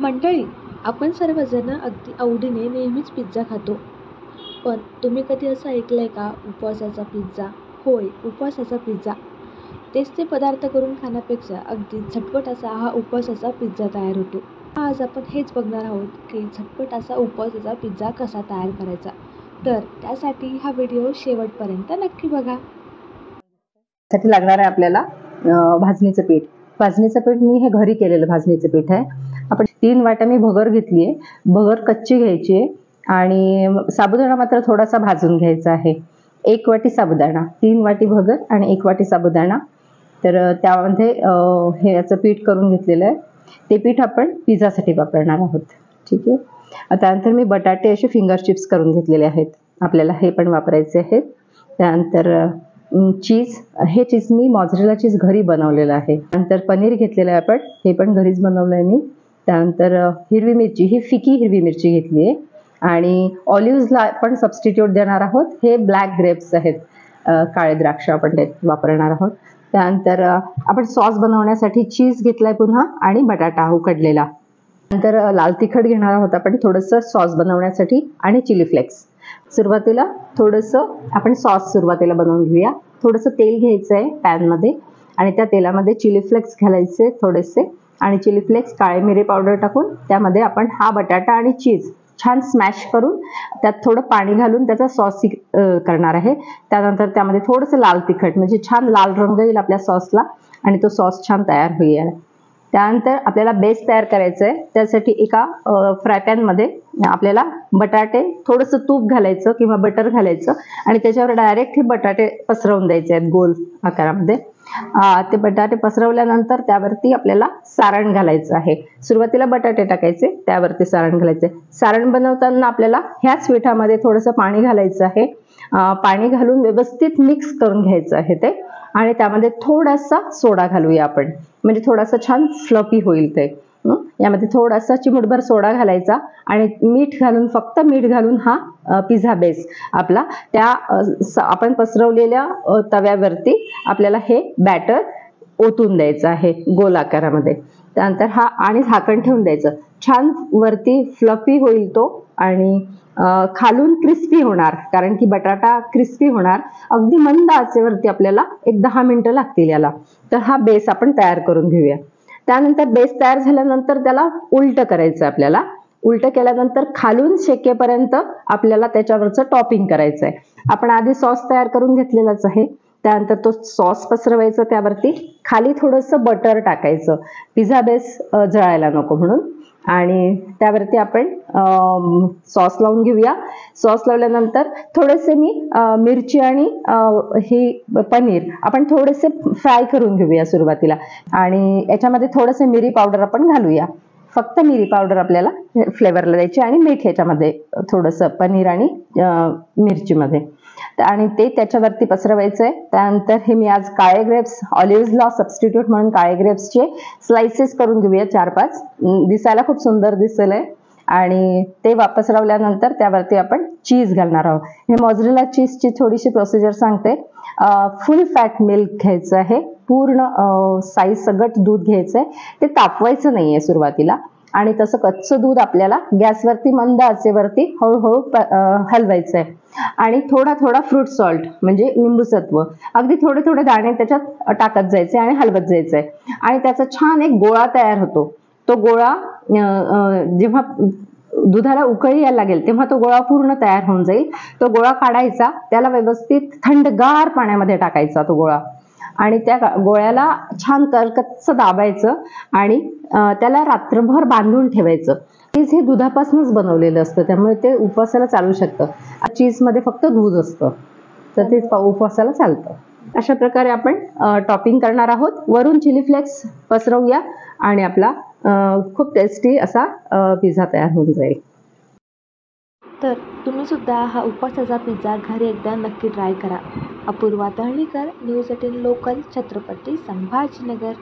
मंडळी आपण सर्वजण अगदी आवडीने नेहमीच पिझ्झा खातो. पण तुम्ही कधी असं ऐकलं आहे का उपवासाचा पिझ्झा होय उपवासाचा पिझ्झा तेच ते पदार्थ करून खाण्यापेक्षा अगदी झटपट असा हा उपवासाचा पिझ्झा तयार होतो. आज आपण हेच बघणार आहोत की झटपट असा उपवासाचा पिझ्झा कसा तयार करायचा. तर त्यासाठी हा व्हिडिओ शेवटपर्यंत नक्की बघा. साठी लागणार आहे आपल्याला भाजणीचं पीठ. भाजणीचं पीठ मी हे घरी केलेलं भाजणीचं पीठ आहे. तीन वाट्या मी भगर घेतली आहे भगर कच्ची घ्यायची आहे. आणि साबुदाणा मात्र थोडासा भाजून घ्यायचा आहे. एक वाटी साबुदाणा तीन वाटी भगर आणि एक वाटी साबुदाणा. तर त्यामध्ये हे याचं पीठ करून घेतलेलं आहे. ते पीठ आपण पिझ्झासाठी वापरणार आहोत. ठीक आहे? त्यानंतर मी बटाटे असे फिंगर चिप्स करून घेतलेले आहेत. आपल्याला हे पण वापरायचे आहेत. त्यानंतर चीज. हे चीज मी मॉझरेला चीज घरी बनवलेलं आहे. नंतर पनीर घेतलेलं आहे आपण. हे पण घरीच बनवलं आहे मी. त्यानंतर हिरवी मिरची. ही फिकी हिरवी मिरची घेतली आहे. आणि ऑलिव्हजला पण सबस्टिट्यूट देणार आहोत. हे ब्लॅक ग्रेप्स आहेत. काळे द्राक्ष आपण ते वापरणार आहोत. त्यानंतर आपण सॉस बनवण्यासाठी चीज घेतलाय पुन्हा आणि बटाटा उकडलेला. नंतर लाल तिखट घेणार आहोत आपण थोडंसं सॉस बनवण्यासाठी आणि चिली फ्लेक्स सुरुवातीला थोडंसं आपण सॉस सुरुवातीला बनवून घेऊया. थोडंसं तेल घ्यायचं आहे पॅनमध्ये आणि त्या तेलामध्ये चिली फ्लेक्स घालायचे थोडेसे. आणि चिली फ्लेक्स काळे मिरे पावडर टाकून त्यामध्ये आपण हा बटाटा आणि चीज छान स्मॅश करून त्यात थोडं पाणी घालून त्याचा सॉस करणार आहे. त्यानंतर त्यामध्ये थोडंसं लाल तिखट म्हणजे छान लाल रंग येईल आपल्या सॉसला आणि तो सॉस छान तयार होईल. त्यानंतर आपल्याला बेस तयार करायचं आहे त्यासाठी एका फ्राय पॅनमध्ये आपल्याला बटाटे थोडंसं तूप घालायचं किंवा बटर घालायचं आणि त्याच्यावर डायरेक्ट हे बटाटे पसरवून द्यायचे आहेत गोल आकारामध्ये. ते बटाटे पसरवल्यानंतर त्यावरती आपल्याला सारण घालायचं आहे. सुरुवातीला बटाटे टाकायचे त्यावरती सारण घालायचे. सारण बनवताना आपल्याला ह्याच पिठामध्ये थोडंसं पाणी घालायचं आहे. पाणी घालून व्यवस्थित मिक्स करून घ्यायचं आहे ते. आणि त्यामध्ये थोडासा सोडा घालूया आपण. म्हणजे थोडासा छान फ्लफी होईल ते. यामध्ये थोडासा चिमूटभर सोडा घालायचा आणि मीठ घालून फक्त मीठ घालून हा पिझ्झा बेस आपला त्या आपण पसरवलेल्या तव्यावरती आपल्याला हे बॅटर ओतून द्यायचं आहे गोल आकारामध्ये त्यानंतर हा आणि झाकण ठेवून द्यायचं. छान वरती फ्लफी होईल तो आणि खालून क्रिस्पी होणार. कारण की बटाटा क्रिस्पी होणार. अगदी मंद आचेवरती आपल्याला एक दहा मिनिटं लागतील याला. तर हा बेस आपण तयार करून घेऊया. त्यानंतर बेस तयार झाल्यानंतर त्याला उलट करायचं आहे आपल्याला. उलट केल्यानंतर खालून शेकेपर्यंत आपल्याला त्याच्यावरचं टॉपिंग करायचं आहे आपण आधी सॉस तयार करून घेतलेलाच आहे. त्यानंतर तो सॉस पसरवायचा त्यावरती. खाली थोडंसं बटर टाकायचं. पिझ्झा बेस जळायला नको म्हणून. आणि त्यावरती आपण सॉस लावून घेऊया. सॉस लावल्यानंतर थोडेसे मी मिरची आणि ही पनीर आपण थोडेसे फ्राय करून घेऊया सुरुवातीला. आणि याच्यामध्ये थोडंसं मिरी पावडर आपण घालूया. फक्त मिरी पावडर आपल्याला फ्लेवरला द्यायची आणि मीठ ह्याच्यामध्ये थोडंसं पनीर आणि मिरचीमध्ये. आणि ते त्याच्यावरती पसरवायचं आहे त्यानंतर हे मी आज काळे ग्रेप्स ऑलिव्हजला सबस्टिट्यूट म्हणून काळे ग्रेप्सचे स्लाइसेस करून घेऊया चार पाच. दिसायला खूप सुंदर दिसेल आहे आणि ते पसरवल्यानंतर त्यावरती आपण चीज घालणार आहोत. हे मॉझरेला चीजची थोडीशी प्रोसिजर सांगते. फुल फॅट मिल्क घ्यायचं आहे. पूर्ण साईज सगट दूध घ्यायचं आहे ते तापवायचं नाही आहे सुरुवातीला. आणि तसं कच्चं दूध आपल्याला गॅसवरती मंद आचेवरती हळूहळू हलवायचं आहे आणि थोडा थोडा फ्रूट सॉल्ट म्हणजे लिंबूसत्व अगदी थोडे थोडे दाणे त्याच्यात टाकत जायचे आणि हलवत जायचंय. आणि त्याचा छान एक गोळा तयार होतो. तो गोळा जेव्हा दुधाला उकळी यायला लागेल तेव्हा तो गोळा पूर्ण तयार होऊन जाईल. तो गोळा काढायचा त्याला व्यवस्थित थंडगार पाण्यामध्ये टाकायचा तो गोळा. आणि त्या गोळ्याला छान करकच्च दाबायचं आणि त्याला रात्रभर बांधून ठेवायचं. चीज हे दुधापासूनच बनवलेलं असतं त्यामुळे ते उपवासाला चालू शकतं. चीजमध्ये फक्त दूध असतं. तर ते उपवासाला चालतं. अशा प्रकारे आपण टॉपिंग करणार आहोत. वरून चिली फ्लेक्स पसरवूया आणि आपला खूप टेस्टी असा पिझ्झा तयार होऊन जाईल. तर तुम्ही सुद्धा हा उपवासाचा पिझ्झा घरी एकदा नक्की ट्राय करा. Apurva Talnikar news eighteen local Chhatrapati Sambhajinagar.